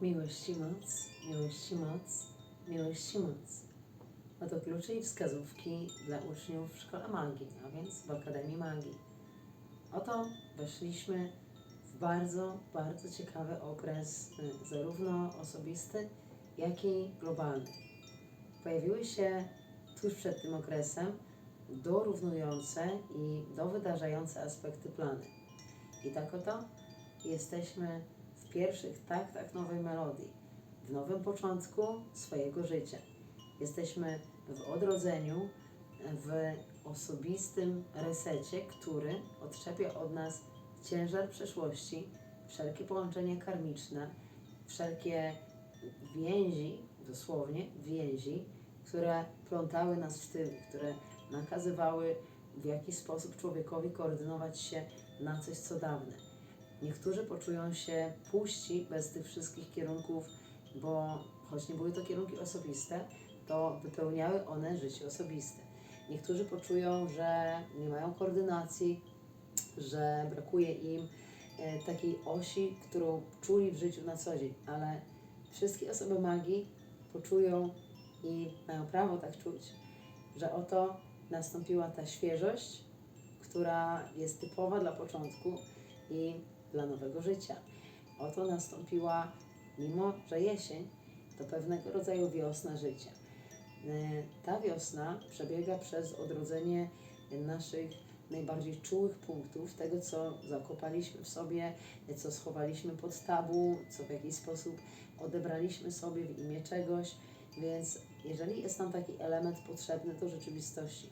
Miłości moc, miłości moc, miłości moc. Oto klucze i wskazówki dla uczniów w Szkole Magii, a więc w Akademii Magii. Oto weszliśmy w bardzo, bardzo ciekawy okres, y, zarówno osobisty, jak i globalny. Pojawiły się tuż przed tym okresem dorównujące i dowydarzające aspekty plany. I tak oto jesteśmy pierwszych taktach nowej melodii, w nowym początku swojego życia. Jesteśmy w odrodzeniu, w osobistym resecie, który odczepia od nas ciężar przeszłości, wszelkie połączenia karmiczne, wszelkie więzi, dosłownie więzi, które plątały nas w tył, które nakazywały w jakiś sposób człowiekowi koordynować się na coś, co dawne. Niektórzy poczują się puści bez tych wszystkich kierunków, bo choć nie były to kierunki osobiste, to wypełniały one życie osobiste. Niektórzy poczują, że nie mają koordynacji, że brakuje im e, takiej osi, którą czuli w życiu na co dzień, ale wszystkie osoby magii poczują i mają prawo tak czuć, że oto nastąpiła ta świeżość, która jest typowa dla początku i dla nowego życia. Oto nastąpiła, mimo że jesień, to pewnego rodzaju wiosna życia. E, Ta wiosna przebiega przez odrodzenie naszych najbardziej czułych punktów, tego co zakopaliśmy w sobie, co schowaliśmy pod tabu, co w jakiś sposób odebraliśmy sobie w imię czegoś. Więc jeżeli jest nam taki element potrzebny do rzeczywistości,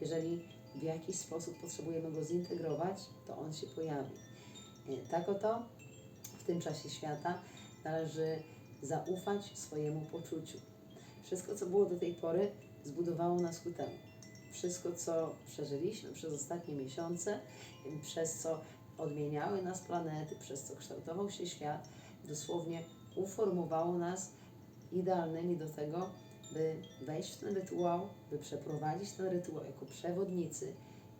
jeżeli w jakiś sposób potrzebujemy go zintegrować, to on się pojawi. Tak oto w tym czasie świata należy zaufać swojemu poczuciu. Wszystko, co było do tej pory, zbudowało nas ku temu. Wszystko, co przeżyliśmy przez ostatnie miesiące, przez co odmieniały nas planety, przez co kształtował się świat, dosłownie uformowało nas idealnymi do tego, by wejść w ten rytuał, by przeprowadzić ten rytuał jako przewodnicy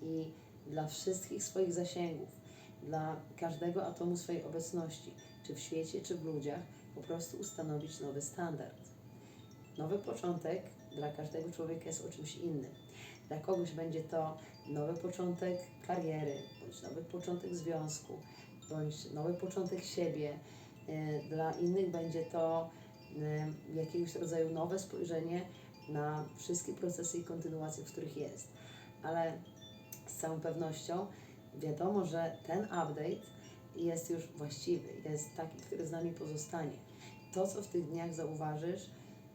i dla wszystkich swoich zasięgów, dla każdego atomu swojej obecności, czy w świecie, czy w ludziach, po prostu ustanowić nowy standard. Nowy początek dla każdego człowieka jest o czymś innym. Dla kogoś będzie to nowy początek kariery, bądź nowy początek związku, bądź nowy początek siebie. E, Dla innych będzie to e, jakiegoś rodzaju nowe spojrzenie na wszystkie procesy i kontynuacje, w których jest. Ale z całą pewnością wiadomo, że ten update jest już właściwy, jest taki, który z nami pozostanie. To, co w tych dniach zauważysz,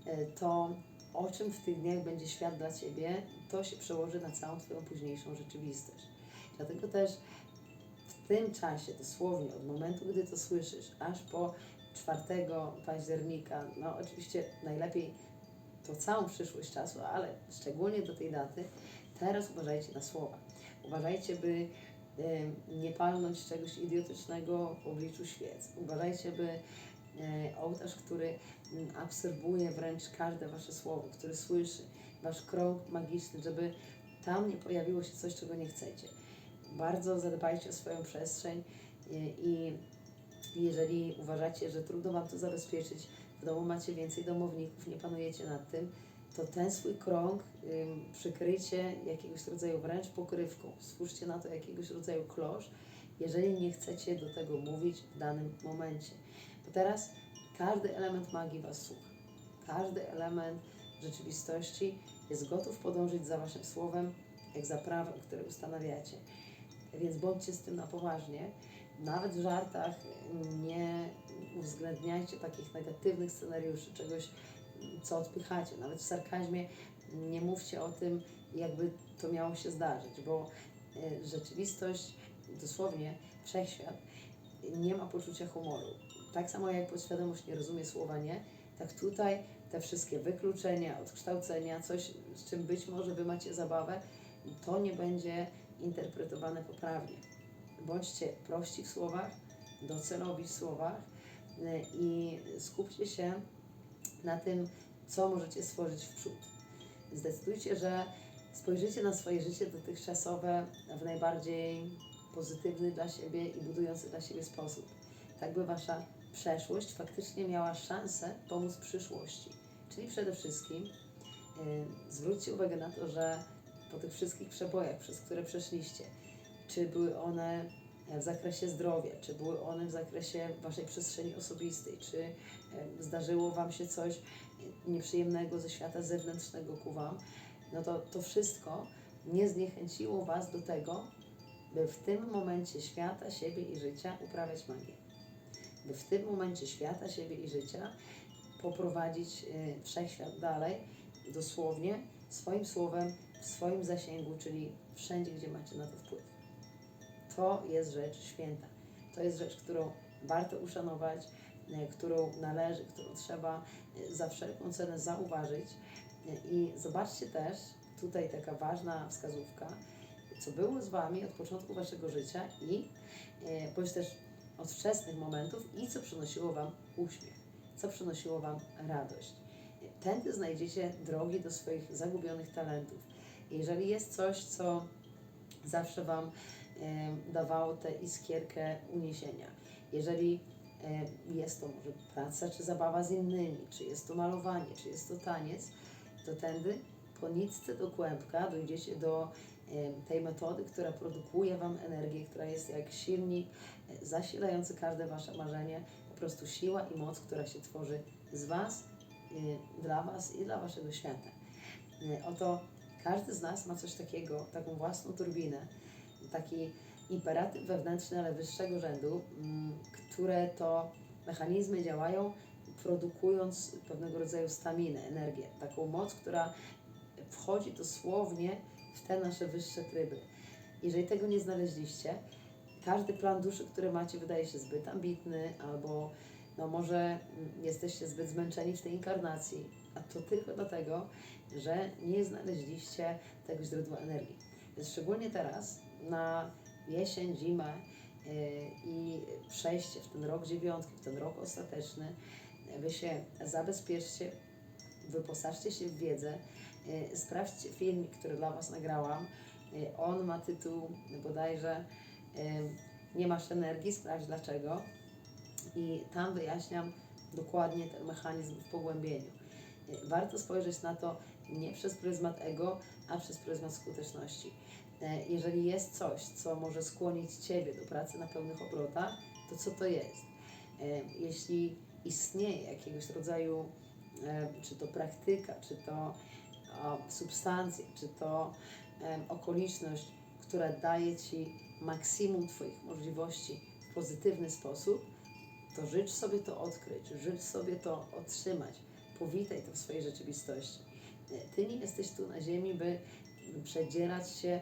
e, to o czym w tych dniach będzie świat dla Ciebie, to się przełoży na całą Twoją późniejszą rzeczywistość. Dlatego też w tym czasie, dosłownie od momentu, gdy to słyszysz, aż po 4 października, no oczywiście najlepiej to całą przyszłość czasu, ale szczególnie do tej daty, teraz uważajcie na słowa. Uważajcie, by nie palnąć czegoś idiotycznego w obliczu świec. Uważajcie, by e, ołtarz, który mm, absorbuje wręcz każde wasze słowo, który słyszy wasz krąg magiczny, żeby tam nie pojawiło się coś, czego nie chcecie. Bardzo zadbajcie o swoją przestrzeń i, i jeżeli uważacie, że trudno wam to zabezpieczyć, w domu macie więcej domowników, nie panujecie nad tym, to ten swój krąg ym, przykryjcie jakiegoś rodzaju wręcz pokrywką. Stwórzcie na to jakiegoś rodzaju klosz, jeżeli nie chcecie do tego mówić w danym momencie. Bo teraz każdy element magii Was słucha. Każdy element rzeczywistości jest gotów podążyć za Waszym słowem, jak za prawem, które ustanawiacie. Więc bądźcie z tym na poważnie. Nawet w żartach nie uwzględniajcie takich negatywnych scenariuszy, czegoś, co odpychacie. Nawet w sarkazmie nie mówcie o tym, jakby to miało się zdarzyć, bo e, rzeczywistość, dosłownie wszechświat, nie ma poczucia humoru. Tak samo jak podświadomość nie rozumie słowa nie, tak tutaj te wszystkie wykluczenia, odkształcenia, coś, z czym być może Wy macie zabawę, to nie będzie interpretowane poprawnie. Bądźcie prości w słowach, docelowi w słowach y, i skupcie się na tym, co możecie stworzyć w przód. Zdecydujcie, że spojrzycie na swoje życie dotychczasowe w najbardziej pozytywny dla siebie i budujący dla siebie sposób. Tak by Wasza przeszłość faktycznie miała szansę pomóc przyszłości. Czyli przede wszystkim y, zwróćcie uwagę na to, że po tych wszystkich przebojach, przez które przeszliście, czy były one w zakresie zdrowia, czy były one w zakresie Waszej przestrzeni osobistej, czy e, zdarzyło Wam się coś nieprzyjemnego ze świata zewnętrznego ku Wam, no to to wszystko nie zniechęciło Was do tego, by w tym momencie świata, siebie i życia uprawiać magię. By w tym momencie świata, siebie i życia poprowadzić y, wszechświat dalej, dosłownie, swoim słowem, w swoim zasięgu, czyli wszędzie, gdzie macie na to wpływ. To jest rzecz święta. To jest rzecz, którą warto uszanować, y, którą należy, którą trzeba y, za wszelką cenę zauważyć. Y, I zobaczcie też, tutaj taka ważna wskazówka, co było z Wami od początku Waszego życia i e, bądź też od wczesnych momentów i co przynosiło Wam uśmiech, co przynosiło Wam radość. Tędy znajdziecie drogi do swoich zagubionych talentów. Jeżeli jest coś, co zawsze Wam e, dawało tę iskierkę uniesienia, jeżeli jest to może praca czy zabawa z innymi, czy jest to malowanie, czy jest to taniec, to tędy po nitce do kłębka dojdziecie do tej metody, która produkuje Wam energię, która jest jak silnik e, zasilający każde Wasze marzenie, po prostu siła i moc, która się tworzy z Was, e, dla Was i dla Waszego świata. E, Oto każdy z nas ma coś takiego, taką własną turbinę, taki imperatyw wewnętrzny, ale wyższego rzędu, mm, które to mechanizmy działają, produkując pewnego rodzaju staminę, energię, taką moc, która wchodzi dosłownie w te nasze wyższe tryby. Jeżeli tego nie znaleźliście, każdy plan duszy, który macie, wydaje się zbyt ambitny, albo no może mm, jesteście zbyt zmęczeni w tej inkarnacji, a to tylko dlatego, że nie znaleźliście tego źródła energii. Więc szczególnie teraz, na jesień, zimę yy, i przejście w ten rok dziewiątki, w ten rok ostateczny, Wy się zabezpieczcie, wyposażcie się w wiedzę, e, sprawdźcie filmik, który dla Was nagrałam. E, On ma tytuł bodajże e, Nie masz energii, sprawdź dlaczego. I tam wyjaśniam dokładnie ten mechanizm w pogłębieniu. E, Warto spojrzeć na to nie przez pryzmat ego, a przez pryzmat skuteczności. E, Jeżeli jest coś, co może skłonić Ciebie do pracy na pełnych obrotach, to co to jest? E, Jeśli istnieje jakiegoś rodzaju, e, czy to praktyka, czy to substancja, czy to okoliczność, która daje Ci maksimum Twoich możliwości w pozytywny sposób, to życz sobie to odkryć, życz sobie to otrzymać, powitaj to w swojej rzeczywistości. Ty nie jesteś tu na ziemi, by przedzierać się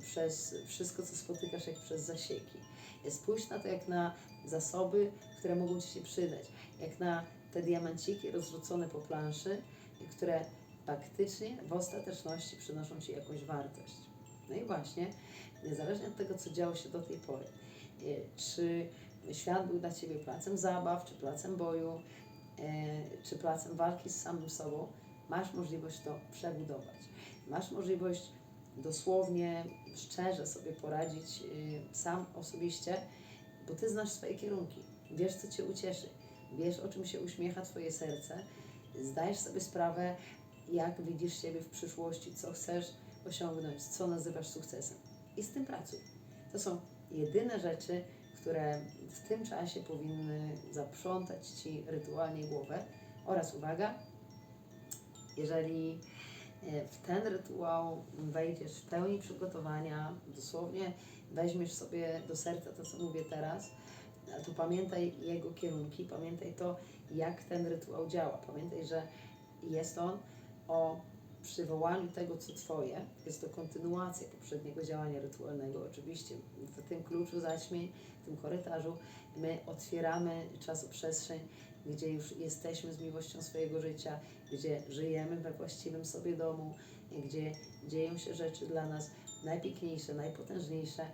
przez wszystko, co spotykasz, jak przez zasieki. Spójrz na to jak na zasoby, które mogą Ci się przydać, jak na te diamenciki rozrzucone po planszy, które faktycznie w ostateczności przynoszą Ci jakąś wartość. No i właśnie, niezależnie od tego, co działo się do tej pory, e, czy świat był dla Ciebie placem zabaw, czy placem boju, e, czy placem walki z samym sobą, masz możliwość to przebudować. Masz możliwość dosłownie, szczerze sobie poradzić y, sam osobiście, bo Ty znasz swoje kierunki, wiesz, co Cię ucieszy, wiesz, o czym się uśmiecha Twoje serce, zdajesz sobie sprawę, jak widzisz siebie w przyszłości, co chcesz osiągnąć, co nazywasz sukcesem. I z tym pracuj. To są jedyne rzeczy, które w tym czasie powinny zaprzątać Ci rytualnie głowę. Oraz uwaga, jeżeli w ten rytuał wejdziesz w pełni przygotowania, dosłownie weźmiesz sobie do serca to, co mówię teraz, to pamiętaj jego kierunki, pamiętaj to, jak ten rytuał działa. Pamiętaj, że jest on o przywołaniu tego, co Twoje. Jest to kontynuacja poprzedniego działania rytualnego. Oczywiście w tym kluczu zaćmień, w tym korytarzu my otwieramy czasoprzestrzeń, gdzie już jesteśmy z miłością swojego życia, gdzie żyjemy we właściwym sobie domu, gdzie dzieją się rzeczy dla nas najpiękniejsze, najpotężniejsze,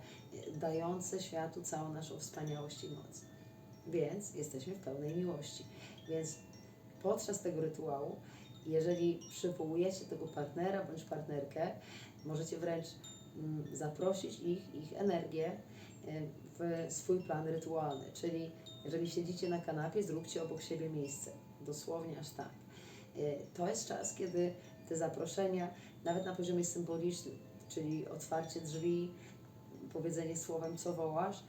dające światu całą naszą wspaniałość i moc. Więc jesteśmy w pełnej miłości. Więc podczas tego rytuału, jeżeli przywołujecie tego partnera bądź partnerkę, możecie wręcz mm, zaprosić ich, ich energię, y, w swój plan rytualny. Czyli jeżeli siedzicie na kanapie, zróbcie obok siebie miejsce. Dosłownie aż tak. Y, To jest czas, kiedy te zaproszenia, nawet na poziomie symbolicznym, czyli otwarcie drzwi, powiedzenie słowem, co wołasz,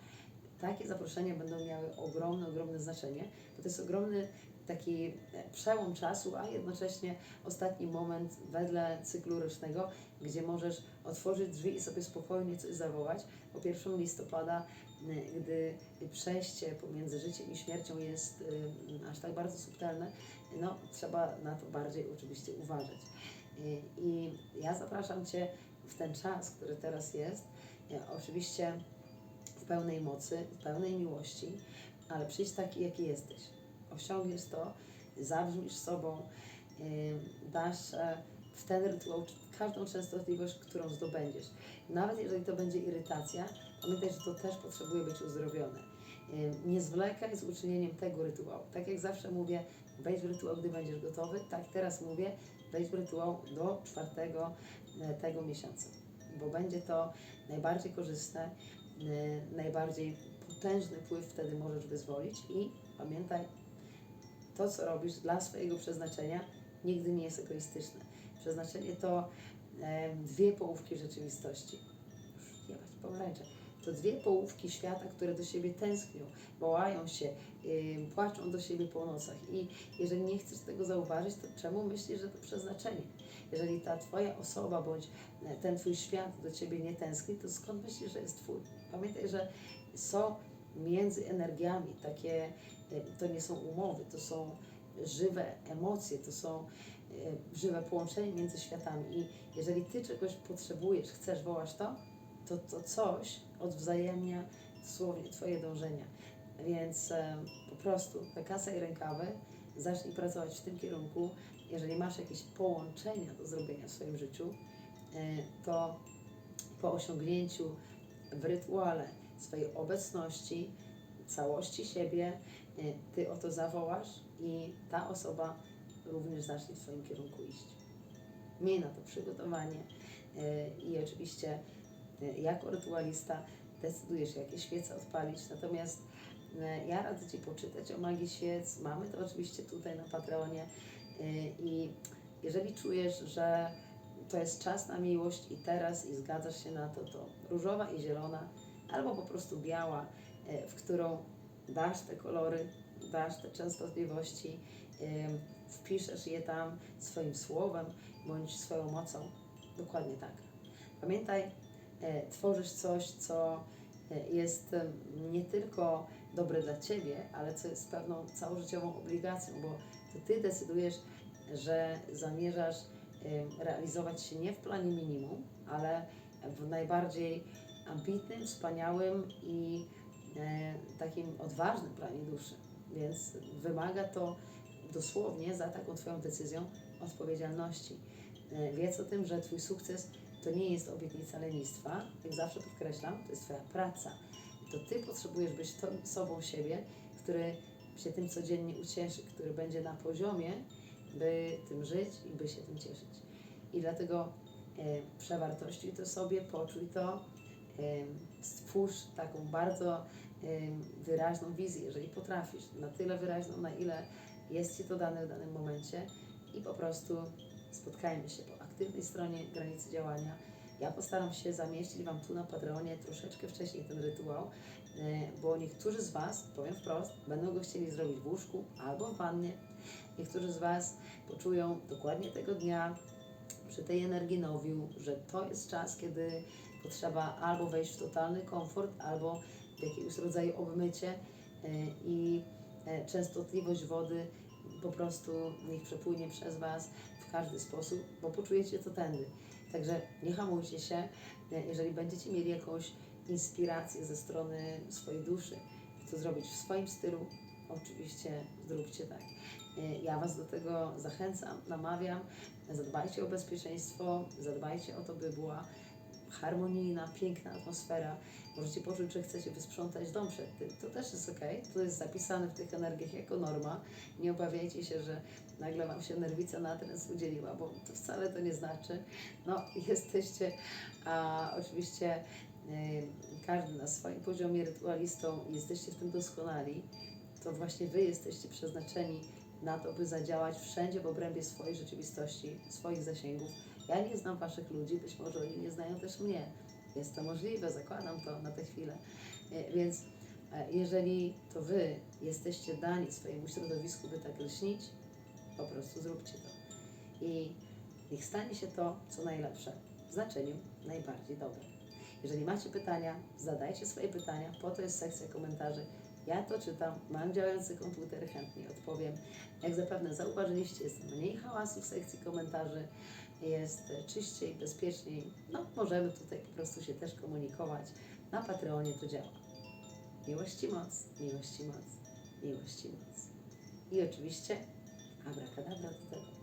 takie zaproszenia będą miały ogromne, ogromne znaczenie, bo to jest ogromny taki e, przełom czasu, a jednocześnie ostatni moment wedle cyklu rocznego, gdzie możesz otworzyć drzwi i sobie spokojnie coś zawołać. Po 1 listopada, y, gdy przejście pomiędzy życiem i śmiercią jest y, aż tak bardzo subtelne, no trzeba na to bardziej oczywiście uważać. I ja zapraszam Cię w ten czas, który teraz jest, oczywiście w pełnej mocy, w pełnej miłości, ale przyjdź taki, jaki jesteś. Osiągniesz to, zabrzmisz sobą, y, dasz e, w ten rytuał każdą częstotliwość, którą zdobędziesz. Nawet jeżeli to będzie irytacja, pamiętaj, że to też potrzebuje być uzdrowione. Y, Nie zwlekaj z uczynieniem tego rytuału. Tak jak zawsze mówię, wejdź w rytuał, gdy będziesz gotowy. Tak teraz mówię, wejdź w rytuał do czwartego e, tego miesiąca, bo będzie to najbardziej korzystne, e, najbardziej potężny wpływ wtedy możesz wyzwolić i pamiętaj, to co robisz dla swojego przeznaczenia nigdy nie jest egoistyczne. Przeznaczenie to e, dwie połówki rzeczywistości. Już jebać pomarańcze. To dwie połówki świata, które do siebie tęsknią, wołają się, yy, płaczą do siebie po nocach. I jeżeli nie chcesz tego zauważyć, to czemu myślisz, że to przeznaczenie? Jeżeli ta Twoja osoba bądź e, ten Twój świat do Ciebie nie tęskni, to skąd myślisz, że jest Twój? Pamiętaj, że są między energiami takie, e, to nie są umowy, to są żywe emocje, to są e, żywe połączenie między światami. I jeżeli Ty czegoś potrzebujesz, chcesz, wołasz to, to to coś odwzajemnia dosłownie Twoje dążenia. Więc e, po prostu wykasaj rękawy, zacznij pracować w tym kierunku. Jeżeli masz jakieś połączenia do zrobienia w swoim życiu, to po osiągnięciu w rytuale swojej obecności, całości siebie, e, Ty o to zawołasz i ta osoba również zacznie w Twoim kierunku iść. Miej na to przygotowanie e, i oczywiście e, jako rytualista decydujesz, jakie świece odpalić. Natomiast ja radzę Ci poczytać o magii świec. Mamy to oczywiście tutaj na Patreonie i jeżeli czujesz, że to jest czas na miłość i teraz i zgadzasz się na to, to różowa i zielona, albo po prostu biała, e, w którą dasz te kolory, dasz te częstotliwości, em, wpiszesz je tam swoim słowem bądź swoją mocą. Dokładnie tak. Pamiętaj, e, tworzysz coś, co e, jest nie tylko dobre dla Ciebie, ale co jest pewną całożyciową obligacją, bo to Ty decydujesz, że zamierzasz realizować się nie w planie minimum, ale w najbardziej ambitnym, wspaniałym i e, takim odważnym planie duszy. Więc wymaga to dosłownie za taką Twoją decyzją odpowiedzialności. E, wiedz o tym, że Twój sukces to nie jest obietnica lenistwa, jak zawsze podkreślam, to jest Twoja praca. To Ty potrzebujesz być tą sobą siebie, który się tym codziennie ucieszy, który będzie na poziomie, by tym żyć i by się tym cieszyć. I dlatego e, to sobie, poczuj to, stwórz taką bardzo wyraźną wizję, jeżeli potrafisz, na tyle wyraźną, na ile jest Ci to dane w danym momencie i po prostu spotkajmy się po aktywnej stronie granicy działania. Ja postaram się zamieścić Wam tu na Patreonie troszeczkę wcześniej ten rytuał, e, bo niektórzy z Was, powiem wprost, będą go chcieli zrobić w łóżku albo w wannie. Niektórzy z Was poczują dokładnie tego dnia, przy tej energii nowiu, że to jest czas, kiedy potrzeba albo wejść w totalny komfort, albo w jakiegoś rodzaju obmycie e, i e, częstotliwość wody po prostu niech przepłynie przez Was w każdy sposób, bo poczujecie to tędy. Także nie hamujcie się, e, jeżeli będziecie mieli jakąś inspirację ze strony swojej duszy, to zrobić w swoim stylu, oczywiście zróbcie tak. Ja Was do tego zachęcam, namawiam. Zadbajcie o bezpieczeństwo, zadbajcie o to, by była harmonijna, piękna atmosfera. Możecie poczuć, że chcecie wysprzątać dom przed tym. To też jest ok. To jest zapisane w tych energiach jako norma. Nie obawiajcie się, że nagle Wam się nerwica natręt udzieliła, bo to wcale to nie znaczy. No, jesteście a, oczywiście każdy na swoim poziomie rytualistą jesteście w tym doskonali, to właśnie Wy jesteście przeznaczeni na to, by zadziałać wszędzie w obrębie swojej rzeczywistości, swoich zasięgów. Ja nie znam Waszych ludzi, być może oni nie znają też mnie. Jest to możliwe, zakładam to na tę chwilę. E, Więc e, jeżeli to Wy jesteście dani swojemu środowisku, by tak lśnić, po prostu zróbcie to. I niech stanie się to, co najlepsze, w znaczeniu najbardziej dobre. Jeżeli macie pytania, zadajcie swoje pytania, po to jest sekcja komentarzy. Ja to czytam, mam działający komputer, chętnie odpowiem. Jak zapewne zauważyliście, jest mniej hałasu w sekcji komentarzy, jest czyściej, bezpieczniej. No, możemy tutaj po prostu się też komunikować. Na Patreonie to działa. Miłości moc, miłości moc, miłości moc. I oczywiście abracadabra do tego.